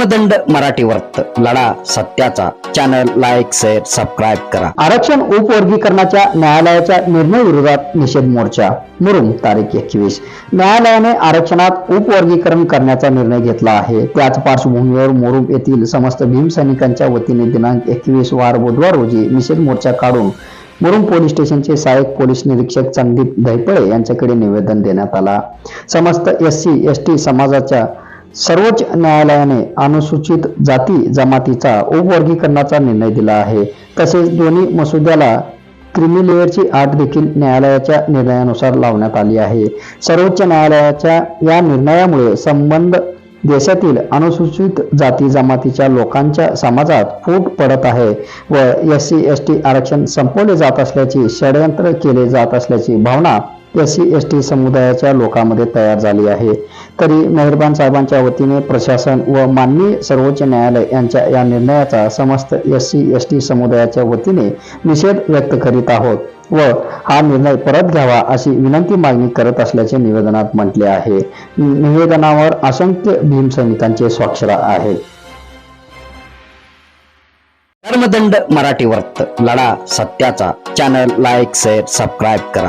धर्मदंड मराठी वर्त लढा सत्याचा. चॅनल लाईक शेअर सबस्क्राईब करा. आरक्षण उपवर्गीकरणाच्या न्यायालयाच्या निर्णय विरोधात निषेध मोर्चा. मुरुम तारीख एकवीस. न्यायालयाने आरक्षणात उपवर्गीकरण करण्याचा निर्णय घेतला आहे. त्याच पार्श्वभूमीवर मुरुम येथील समस्त भीम सैनिकांच्या वतीने दिनांक एकवीस वार बुधवार रोजी निषेध मोर्चा काढून मुरुम पोलीस स्टेशनचे सहाय्यक पोलीस निरीक्षक संदीप धैपळे यांच्याकडे निवेदन देण्यात आला. समस्त एस सी एस टी समाजाच्या सर्वोच्च न्यायालयाने अनुसूचित जाती जमातीचा उपवर्गीकरणाचा निर्णय दिला आहे. तसेच दोन्ही मसुद्याला क्रिमी लेअरची आठ देखील न्यायालयाच्या निर्णयानुसार लावण्यात आली आहे. सर्वोच्च न्यायालयाच्या या निर्णयामुळे संबंध देशातील अनुसूचित जाती जमातीच्या लोकांच्या समाजात फूट पडत आहे व एस सी एस टी आरक्षण संपवले जात असल्याची षडयंत्र केले जात असल्याची भावना एस सी एस टी समुदायाच्या लोकांमध्ये तयार झाली आहे. तरी मेहरबान साहेबांच्या वतीने प्रशासन व माननीय सर्वोच्च न्यायालय यांच्या या निर्णयाचा समस्त एस सी एस टी समुदायाच्या वतीने निषेध व्यक्त करीत आहोत व हा निर्णय परत घ्यावा अशी विनंती मागणी करत असल्याचे निवेदनात म्हटले आहे. निवेदनावर असंख्य भीमसैनिकांचे स्वाक्षर आहेत धर्मदंड मराठी वर्त लढा सत्याचा. चॅनल लाईक शेअर सबस्क्राईब करा.